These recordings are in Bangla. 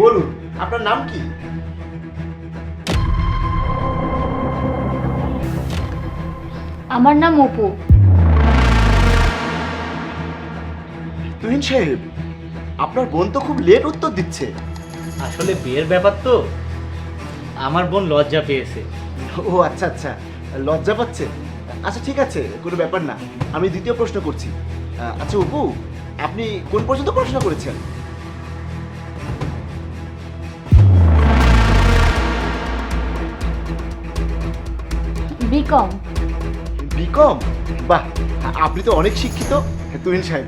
বলুন আপনার নাম কি? আমার নাম অপু। তুহিন সাহেব আপনার বোন তো খুব লেট উত্তর দিচ্ছে। আসলে বিয়ের ব্যাপার তো আমার বোন লজ্জা পেয়েছে। ও আচ্ছা আচ্ছা লজ্জা পাচ্ছে? আচ্ছা ঠিক আছে কোনো ব্যাপার না আমি দ্বিতীয় প্রশ্ন করছি। আচ্ছা অপু আপনি কোন পর্যন্ত পড়াশোনা করেছেন? বিকম বিকম বাহ আপনি তো অনেক শিক্ষিত। তুহিন সাহেব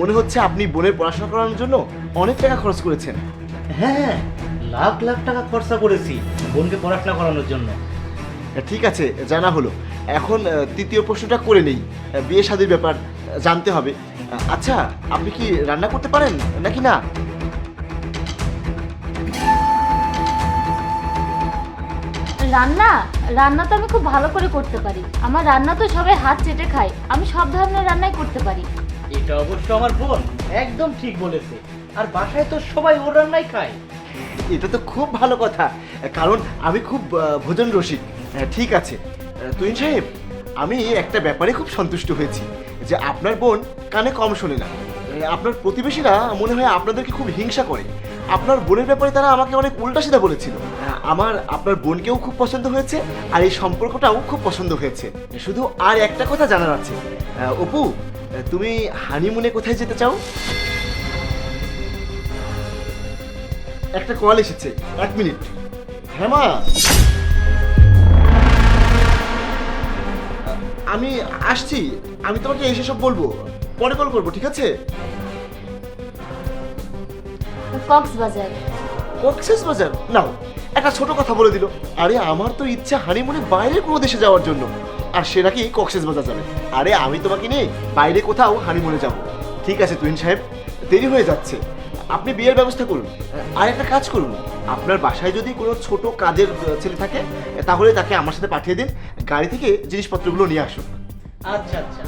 মনে হচ্ছে আপনি বোনের পড়াশোনা করানোর জন্য অনেক টাকা খরচ করেছেন। হ্যাঁ লাখ লাখ টাকা খরচা করেছি বোনকে পড়াশোনা করানোর জন্য। ঠিক আছে জানা হলো। এখন তৃতীয় প্রশ্নটা করে নেই। বিয়ে শাদীর ব্যাপার জানতে হবে। আচ্ছা আপনি কি রান্না করতে পারেন? নাকি না? রান্না? রান্না তো আমি খুব ভালো করে করতে পারি। আমার রান্না তো সবাই হাত চেটে খায়। আমি সব ধরনের রান্নাই করতে পারি। এটা অবশ্য আমার বোন। একদম ঠিক বলেছে। আর বাসায় তো সবাই ওর রান্নাই খায়। এটা তো খুব ভালো কথা। কারণ আমি খুব আহ, ভোজন রসিক। আহ, ঠিক আছে। আহ, তুহিন সাহেব আমি একটা ব্যাপারে খুব সন্তুষ্ট হয়েছি যে আপনার বোন কানে কম শোনে না। আহ, আপনার প্রতিবেশীরা মনে হয় আপনাদেরকে খুব হিংসা করে। আপনার বোনের ব্যাপারে তারা আমাকে অনেক উল্টাসিধা বলেছিল। আমার আপনার বোনকেও খুব পছন্দ হয়েছে আর এই সম্পর্কটাও খুব পছন্দ হয়েছে। শুধু আর একটা কথা জানার আছে। আহ, অপু তুমি হানিমুনে কোথায় যেতে চাও? একটা কল এসেছে এক মিনিট। হ্যাঁ মা। আমি আসছি আমি তোমাকে এসে সব বলব। পরে কল করব ঠিক আছে? কক্সবাজার। কক্সেস বাজার? নাও। একটা ছোট কথা বলে দিল। আরে, আমার তো ইচ্ছা হানিমুনে বাইরে কোনো দেশে যাওয়ার জন্য। আর সে নাকি কক্সেস বাজার যাবে? আরে, আমি তোমাকে নিয়ে বাইরে কোথাও হানিমুনে যাব। ঠিক আছে, তুহিন সাহেব, দেরি হয়ে যাচ্ছে। আপনি বিয়ের ব্যবস্থা করুন। আর একটা কাজ করুন। আপনার বাসায় যদি কোনো ছোট কাজের ছেলে থাকে, তাহলে তাকে আমার সাথে পাঠিয়ে দিন। গাড়ি থেকে জিনিসপত্রগুলো নিয়ে আসুন। আচ্ছা আচ্ছা।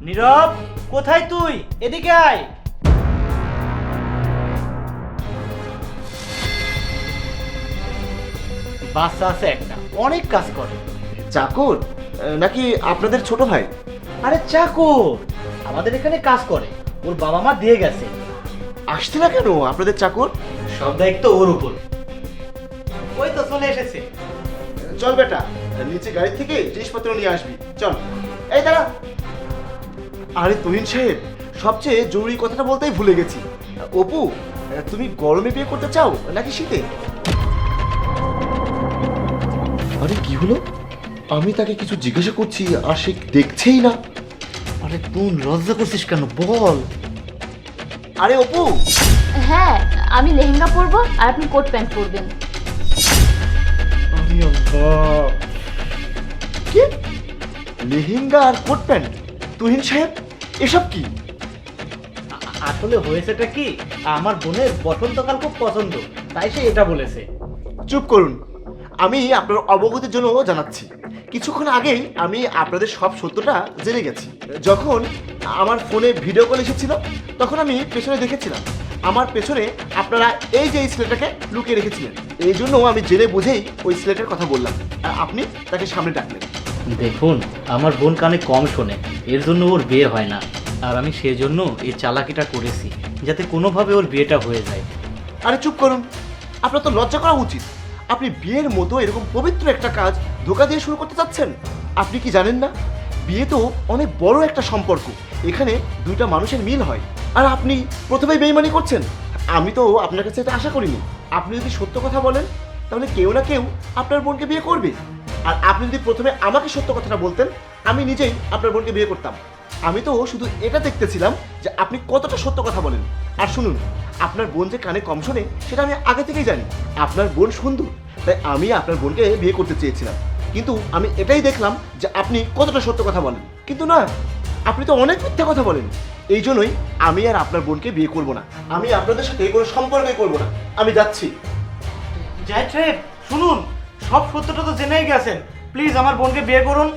নীরব, কোথায় তুই? এদিকে আয়। বাচ্চা আছে একটা। অনেক কাজ করে। চাকর? নাকি আপনাদের ছোট ভাই? আরে চাকর! আমাদের এখানে কাজ করে। ওর বাবা মা দিয়ে গেছে। আসছে না কেন আপনাদের চাকর? সব দায়িত্ব ওর উপর। ওই তো চলে এসেছে। চল বেটা নিচে গাড়ি থেকে জিনিসপত্র নিয়ে আসবি। চল। এই দাঁড়া। আরে তুহিন সাহেব সবচেয়ে জরুরি কথাটা বলতেই ভুলে গেছি। অপু তুমি গরমে বিয়ে করতে চাও নাকি শীতে? আরে কি হলো? আমি তাকে কিছু জিজ্ঞাসা করছি আর সে দেখছেই না। আরে তুই লজ্জা করছিস কেন? বল। আরে অপু! হ্যাঁ আমি লেহেঙ্গা পরবো আর আপনি কোট প্যান্ট পরবেন। আরে আল্লাহ। কি? লেহেঙ্গা আর কোট প্যান্ট? তুহিন সাহেব এসব কি? আসলে হয়েছেটা কি আমার বোনের বসন্তকাল খুব পছন্দ তাই সে এটা বলেছে। চুপ করুন। আমি আপনার অবগতির জন্য জানাচ্ছি। কিছুক্ষণ আগেই আমি আপনাদের সব সত্যটা জেনে গেছি। যখন আমার ফোনে ভিডিও কল এসেছিল তখন আমি পেছনে দেখেছিলাম আমার পেছনে আপনারা এই যে এই ছেলেটাকে লুকিয়ে রেখেছিলেন এই জন্য আমি জেনে বুঝেই ওই ছেলেটার কথা বললাম। আর আপনি তাকে সামনে ডাকলেন। দেখুন আমার বোন কানে কম শোনে এর জন্য ওর বিয়ে হয় না। আর আমি সেজন্য এই চালাকিটা করেছি যাতে কোনোভাবে ওর বিয়েটা হয়ে যায়। আরে চুপ করুন আপনার তো লজ্জা করা উচিত। আপনি বিয়ের মতো এরকম পবিত্র একটা কাজ ধোকা দিয়ে শুরু করতে চাচ্ছেন? আপনি কি জানেন না? বিয়ে তো অনেক বড় একটা সম্পর্ক। এখানে দুইটা মানুষের মিল হয়। আর আপনি প্রথমেই বেইমানি করছেন। আমি তো আপনার কাছে এটা আশা করিনি। আপনি যদি সত্য কথা বলেন, তাহলে কেউ না কেউ আপনার বোনকে বিয়ে করবে। আর আপনি যদি প্রথমে আমাকে সত্য কথাটা বলতেন, আমি নিজেই আপনার বোনকে বিয়ে করতাম। আমি তো শুধু এটা দেখতেছিলাম যে আপনি কতটা সত্য কথা বলেন। আর শুনুন, আপনার বোন যে কানে কম শোনে, সেটা আমি আগে থেকেই জানি। আপনার বোন সুন্দর, তাই আমি আপনার বোনকে বিয়ে করতে চেয়েছিলাম। কিন্তু আমি এটাই দেখলাম যে আপনি কতটা সত্য কথা বলেন। কিন্তু না, আপনি তো অনেক মিথ্যা কথা বলেন। এই জন্যই আমি আর আপনার বোনকে বিয়ে করব না। আমি আপনাদের সাথে কোনো সম্পর্কই করব না। আমি যাচ্ছি। সাহেব, শুনুন, সব সত্যটা তো জেনেই গেছেন। প্লিজ আমার বোনকে বিয়ে করুন।